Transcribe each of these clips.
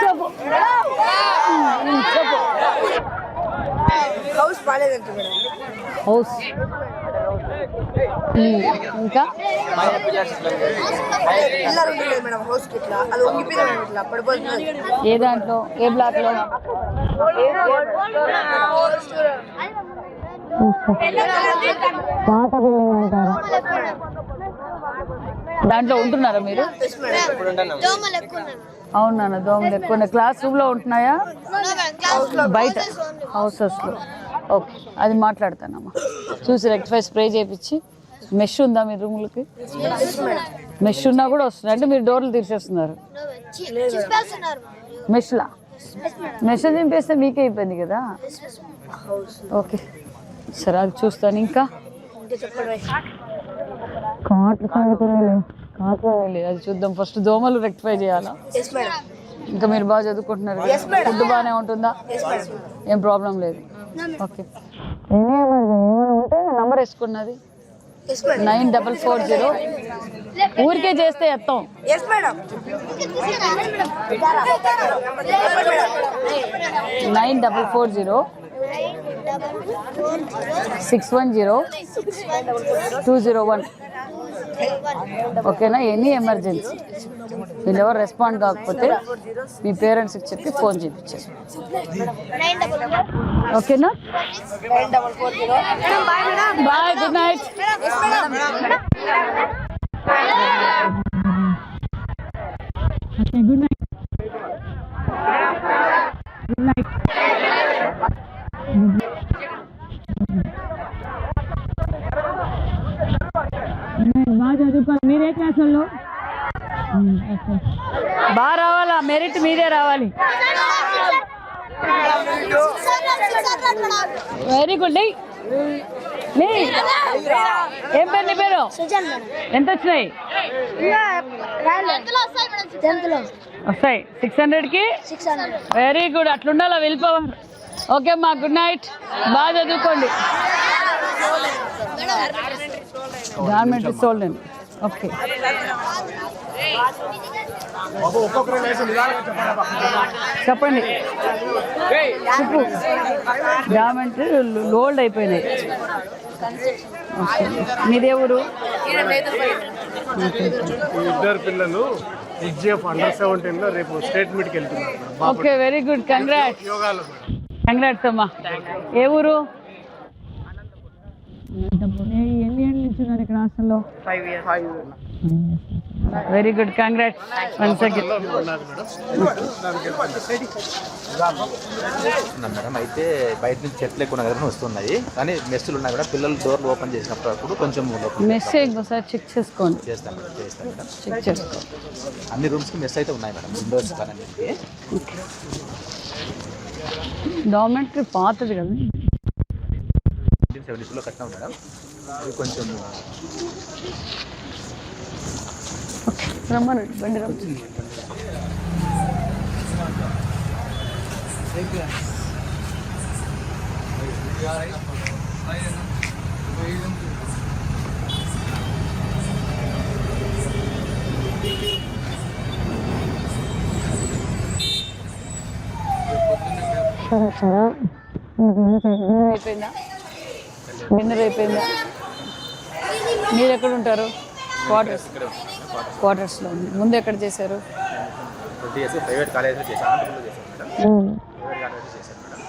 చెప్పు చెప్పు house బాగాలేదంట house. ఇంకా? ఏ దాంట్లో? ఏ బిల్డింగ్ అంటారు దాంట్లో ఉంటున్నారా మీరు? అవును నాన్న దోమలు ఎక్కువ. క్లాస్ రూమ్లో ఉంటున్నాయా? బయట. హౌసెస్లో. ఓకే అది మాట్లాడతానమ్మా. చూసి రెక్టిఫై స్ప్రే చేయించి మెష్ ఉందా మీ రూములకి మెష్ ఉన్నా కూడా వస్తుంది. అంటే మీరు డోర్లు తీసేస్తున్నారు మెష్లా మెష్ దింపేస్తే మీకే ఇబ్బంది కదా? ఓకే సరే అది చూస్తాను. ఇంకా? కాట్లు కాట్లు అది చూద్దాం. ఫస్ట్ దోమలు రెక్టిఫై చేయాలా? ఇంకా మీరు బాగా చదువుకుంటున్నారు ఫుడ్ బాగానే ఉంటుందా? ఏం ప్రాబ్లం లేదు. ఓకే ఉంటే నంబర్ వేసుకున్నది నైన్ డబల్ ఫోర్ జీరో ఊరికే చేస్తే ఎత్తాం. Nine double four zero six one zero two zero one ఓకేనా? ఎనీ ఎమర్జెన్సీ వీళ్ళు ఎవరు రెస్పాండ్ కాకపోతే మీ పేరెంట్స్కి చెప్పి ఫోన్ చేయించారు ఓకేనా? Bye good night good night good night బాగా చదువుకోవాలి మీరే క్లాస్ వాళ్ళు బాగా రావాలా మెరిట్ మీదే రావాలి వెరీ గుడ్ లే. లే. ఏం పేరు నీ పేరు? ఎంత వచ్చినాయి వస్తాయి. సిక్స్ హండ్రెడ్కి వెరీ గుడ్ అట్లుండాలా వెళ్ళిపోవాలి ఓకే అమ్మా గుడ్ నైట్ బాగా చదువుకోండి. గార్మెంట్ సోల్డ్ ఓకే చెప్పండి చెప్పు. గార్మెంట్ లోల్డ్ అయిపోయినాయి. మీదే ఊరు? ఇద్దరు పిల్లలు హెచ్జిఎఫ్ అండర్ సెవెంటీన్లో రేపు స్టేట్ వెళ్తున్నారు. Madam. Okay very good. Congrats యోగాలో కంగ్రాట్స్ అమ్మా. ఏ ఊరు? ఎన్ని ఏళ్ళు నుంచి ఉన్నారు ఇక్కడ హాస్టల్లో? Five years five years very good congrats again ఉన్నది మేడం అయితే బయట నుంచి చెట్లు ఎక్కువ దగ్గర వస్తున్నాయి. కానీ మెస్సులు ఉన్నాయి కూడా పిల్లలు డోర్లు ఓపెన్ చేసినప్పుడు కొంచెం మెస్ ఇంకోసారి చెక్ చేసుకోండి. చేస్తాం మేడం చేస్తాం మేడం. చెక్ చేసుకోండి. అన్ని రూమ్స్కి మెస్ అయితే ఉన్నాయి మేడం విండోస్ కానీ డార్మెంటరీ పాతది కదా. సెవెంటీస్లో కట్టినాం మేడం. కొంచెం రమ్మనండి బండి రమ్మ. అయిపోయిందా? డిన్నర్ అయిపోయిందా? మీరు ఎక్కడ ఉంటారు? క్వార్టర్స్? క్వార్టర్స్లో ఉంది. ముందు ఎక్కడ చేశారు? ట్వంటీ ఇయర్స్ ప్రైవేట్ కాలేజ్లో చేశాను. ఆంధ్రలో చేశాను మేడం. ప్రైవేట్ కాలేజ్లో చేశాను మేడం.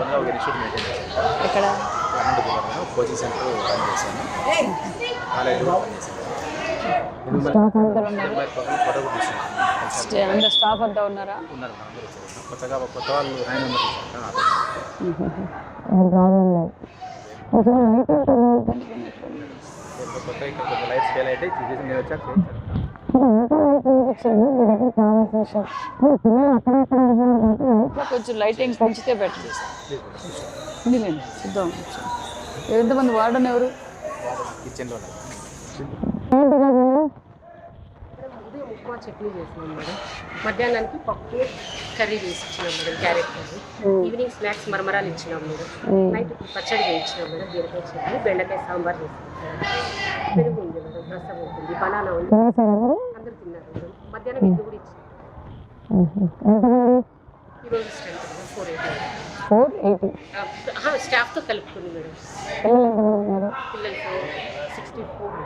ఓన్గా ఒక ఇన్స్టిట్యూట్ మెయింటైన్ చేశాను. ఎక్కడ? అనంతపురంలో కోచింగ్ సెంటర్ రన్ చేశాను. కాలేజీలో పని చేశాను. స్టాఫ్ అందరు అంతా ఉన్నారా? కొత్తగా కొత్త వాళ్ళు కొత్త ఇక్కడ కొంచెం లైట్స్ ఫెయిల్ అయితే నేను వచ్చాక కొంచెం లైటింగ్ పెంచితే బెటర్ సిద్ధం. చూద్దాం ఎంతమంది వాడని ఎవరు? కిచెన్లో ఉప్మా చట్నీ చేసినాం మేడం. మధ్యాహ్నానికి పప్పు కర్రీ చేసి ఇచ్చినాం madam carrot curry. Evening snacks మరమరాలు ఇచ్చినాం మేడం. నైట్ పచ్చడి చేయించినాం మేడం బీరకాయ చట్నీ బెండకాయ సాంబార్ చేసినాం పెరుగు ఉంది మేడం రసం ఉంటుంది బనానా ఉంది. అందరూ తిన్నారు మేడం. మధ్యాహ్నం ఇది కూడా ఇచ్చాం ఈరోజు strength four eighty four eighty స్టాఫ్తో కలుపుకుంది మేడం. పిల్లలు ఎంతమంది ఉన్నారు పిల్లలకి sixty four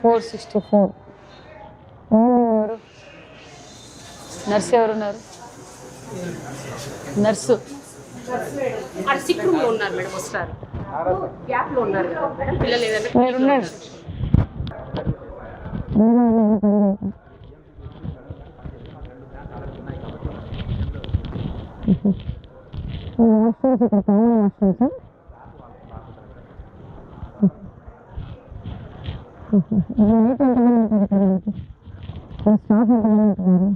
four sixty four ఎవరు? నర్స్ ఎవరున్నారు? నర్సు. సిక్ ఉన్నారు మేడం వస్తారు. ఉన్నారు. కదా మేడం పిల్లలు ఏదైనా സ്റ്റാഫ് ಮಾಡ್ತಾರೆ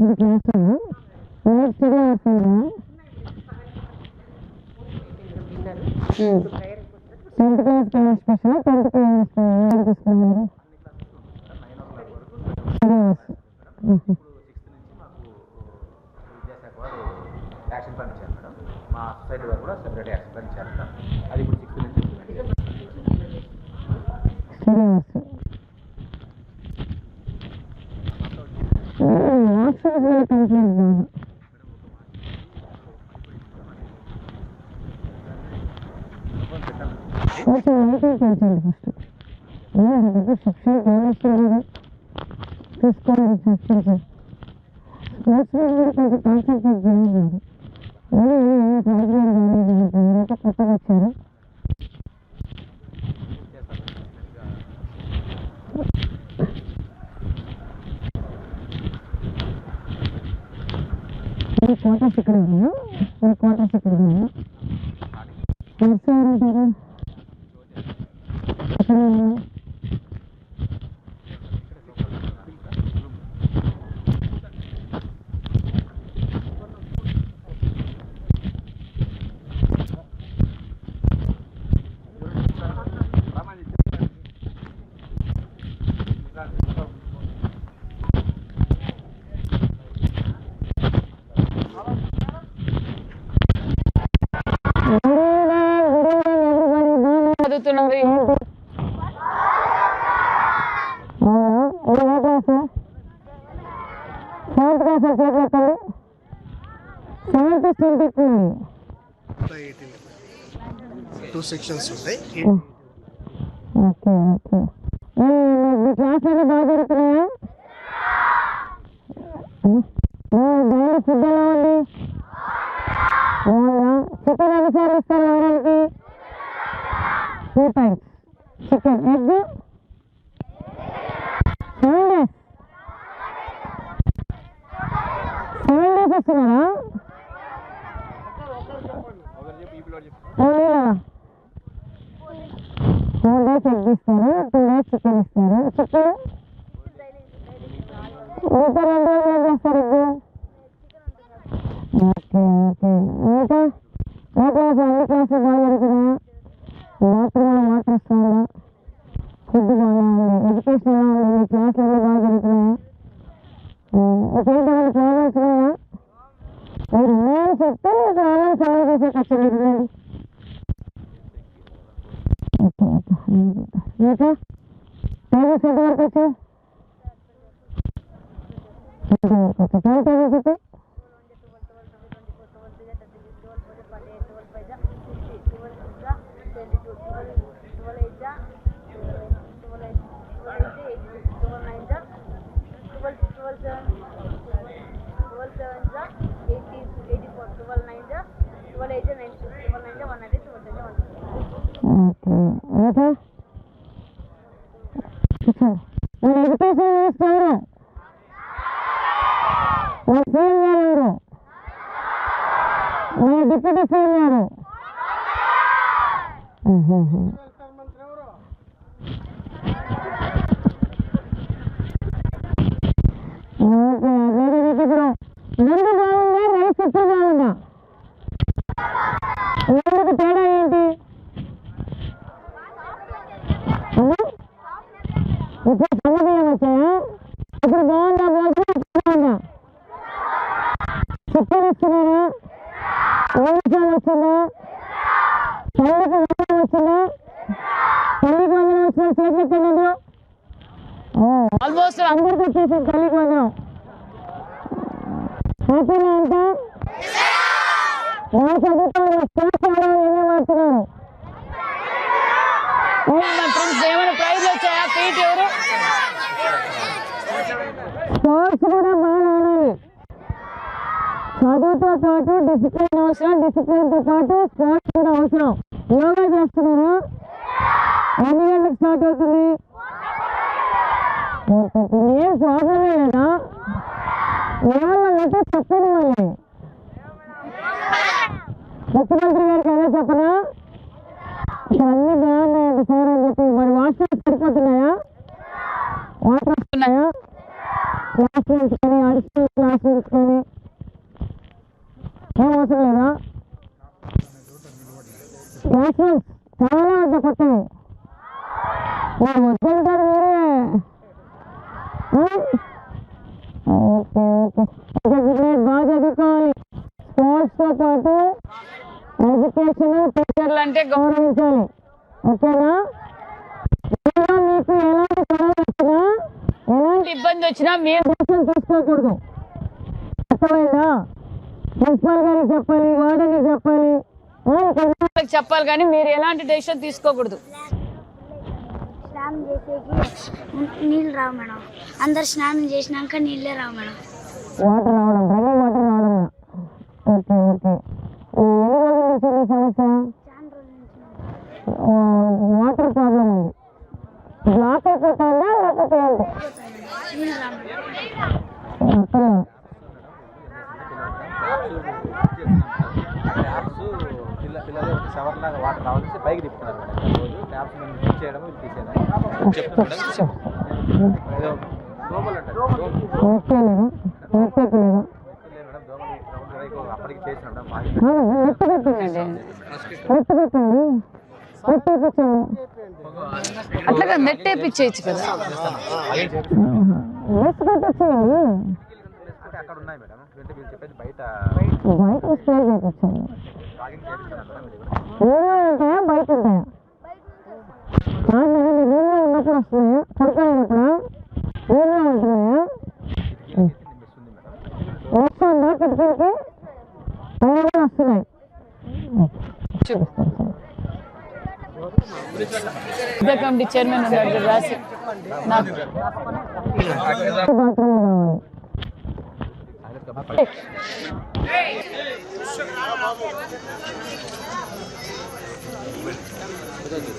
మీరు ఉండండి స్టేట్ లెవెల్ కూడా కొంతమంది వెళ్ళొచ్చారు విద్యాశాఖ వారు యాక్షన్ ప్లాన్ ఇచ్చారు మేడం మా సొసైటీ వారు కూడా సెపరేట్ యాక్షన్ ప్లాన్ ఇచ్చారు అది ఇప్పుడు సిక్స్త్ నుంచి implement చేస్తాం. క్వార్టర్స్ ఇక్కడ ఉన్నాయా ఈ క్వార్టర్స్ ఇక్కడ ఉన్నాయా నర్స్ ఎవరు ఉంటారు ఉన్నారు చదువుతున్నారు ఏంటి సెవెంత్ క్లాస్ చేతులు సెవెంత్ స్టూడెంట్ టూ సెక్షన్స్ ఉంటాయి ఓకే. ఓకే మీ క్లాస్లో బాగా జరుగుతున్నాయా? డైలీ ఫుడ్ ఎలా ఉంది? చికెన్ ఎన్నిసార్లు ఇస్తారు వారానికి two times chicken egg seven days seven days ఇస్తున్నారా ఫోర్ డేస్ ఎగ్ ఇస్తారు టూ డేస్ చికెన్ ఇస్తారు చికెన్ ఇంకా రెండు రోజులు ఏం చేస్తారు ఎగ్ ఓకే ఓకే. ఇంకా? ఏ క్లాస్ అన్ని క్లాసులు బాగా జరుగుతున్నాయా? డాక్టర్ కూడా మాత్రం ఇస్తారా ఫుడ్ బాగా ఉంది ఎడ్యుకేషన్ ఎలా ఉంది మీ క్లాసులు బాగా జరుగుతున్నాయా ఇంకేంటి ప్రోగ్రామ్స్ ఉన్నాయా మీరు నేను చెప్తే మీకు ఆన్లైన్ సేవ చేసే ఖర్చు లేదు తల్లికి వందనం వచ్చిందా తల్లికి వందనం వచ్చిన చేతులు ఎత్తండి అందరూ ఆల్మోస్ట్ అందరికి వచ్చేసింది తల్లికి వందనం. హ్యాపీగా అంతా? నా చదువుతాను ఏమైనా ప్రైజ్ వచ్చాయా? పీట్ ఎవరు? స్పోర్ట్స్ కూడా బాగా ఆడాలి. చదువుతో పాటు డిసిప్లిన్ అవసరం డిసిప్లిన్తో పాటు స్పోర్ట్స్ కూడా అవసరం. యోగా చేస్తున్నారు. ఎన్ని గంటలకు స్టార్ట్ అవుతుంది. ఏం ప్రాబ్లమే లేదా ఏమన్నంటే చెప్పండి మళ్ళీ ముఖ్యమంత్రి గారికి అదే చెప్పరా అన్ని బాగున్నాయండి సార్ అని చెప్పి మరి వాష్రూమ్స్ సరిపోతున్నాయా? వాటర్ వస్తున్నాయా? క్లాస్ రూమ్స్ కానీ అడిషనల్ క్లాస్ రూమ్స్ కానీ. ఏం అవసరం లేదా? రూమ్స్ చాలా మరి వద్దంటారు మీరే ఆ? Okay okay. గుడ్ బాగా చదువుకోవాలి. స్పోర్ట్స్తో పాటు ఎడ్యుకేషన్ టీచర్లు అంటే గౌరవించాలి. ఓకేనా? మీకు ఎలాంటి గొడవ వచ్చినా ఎలాంటి ఇబ్బంది వచ్చినా మీరు దర్శనం తీసుకోకూడదు. అర్థమైందా? ప్రిన్సిపాల్ గారికి చెప్పాలి వార్డెన్కి చెప్పాలి. వాళ్ళకి చెప్పాలి కానీ మీరు ఎలాంటి డెసిషన్ తీసుకోకూడదు. స్నానం చేసేకి నీళ్ళు రావు మేడం. అందరు స్నానం చేసినాక నీళ్ళే రావు మేడం. వాటర్ రావడం డ్రైనేజ్ వాటర్ రావడం. ఓకే ఓకే ఎన్ని రోజుల నుంచి ఈ సమస్య? వాటర్ ప్రాబ్లం ఉంది. బ్లాక్ అయిపోతుందా లేకపోతే ఏంటి నీళ్ళు రావు మేడం అర్థం ట్యాప్స్ పిల్ల పిల్లలు షవర్ లాగా వాటర్ రావాలంటే పైకి తిప్పుతున్నారు మేడం. రోజు ట్యాప్స్ మేము చేయడం ఇది తీసేయడం చెప్తున్నాను మేడం. దోమలు దోమలు. అప్పటికి నెట్ అట్లాగా వేయించేయచ్చు కదా. అక్కడ ఉన్నాయి మేడం. బయట. బయట స్ప్రే ఉంటాయా బయట ఉంటాయా కాదు ఉన్నప్పుడు వస్తున్నాయా ఉంటున్నాయా వస్తుందా కిటికీలకి పైన వస్తున్నాయి కమిటీ చైర్మన్ ఉన్నాడు రాసి నాకు బాత్రూమ్ కావాలి చెప్పండి